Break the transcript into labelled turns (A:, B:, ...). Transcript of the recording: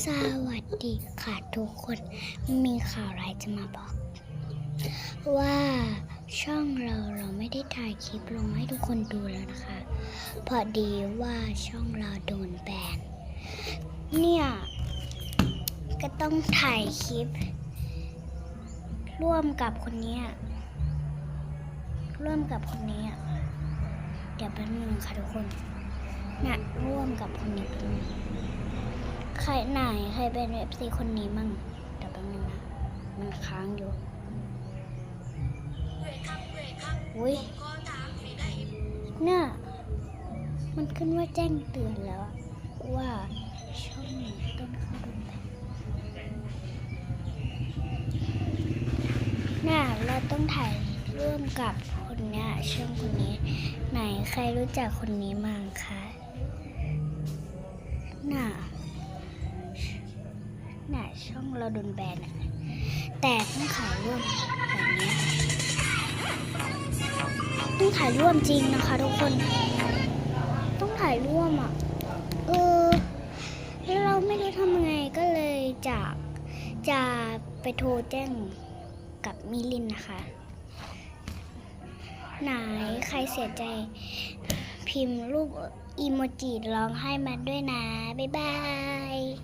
A: สวัสดีค่ะทุกคนมีข่าวร้ายจะมาบอก ว่าช่องเราเราไม่ได้ถ่ายคลิปลงให้ทุกคนดูแล้วนะคะ พอดีว่าช่องเราโดนแบนเนี่ยก็ต้องถ่ายคลิป ร่วมกับคนนี้ร่วมกับคนนี้อะเดี๋ยวแป๊บนึงค่ะทุกคนนะร่วมกับคนนี้แป๊บนึง ใครไหนใครเป็นเอฟซีคนนี้มั่งเดี๋ยวแป๊บนึงนะ มันค้างอยู่อุ้ยเนี่ยมันขึ้นว่าแจ้งเตือนแล้วว่าช่องนี้ต้นเข้าโดนแบนน่ะเราต้องถ่ายร่วมกับคนเนี้ยช่องคนนี้ ไหนใครรู้จักคนนี้มั่งคะน่ะน่ะ ช่องเราโดนแบนอะแต่ต้องถ่ายร่วมแบบนี้ต้องถ่ายร่วมจริงนะคะทุกคน ต้องถ่ายร่วมอะ เออ แล้วเราไม่รู้ทำยังไงก็เลยจะจะไปโทรแจ้งกับมิลินนะคะ ไหนใครเสียใจ พิมพ์รูปอีโมจิร้องไห้มาด้วยนะ บ๊ายบาย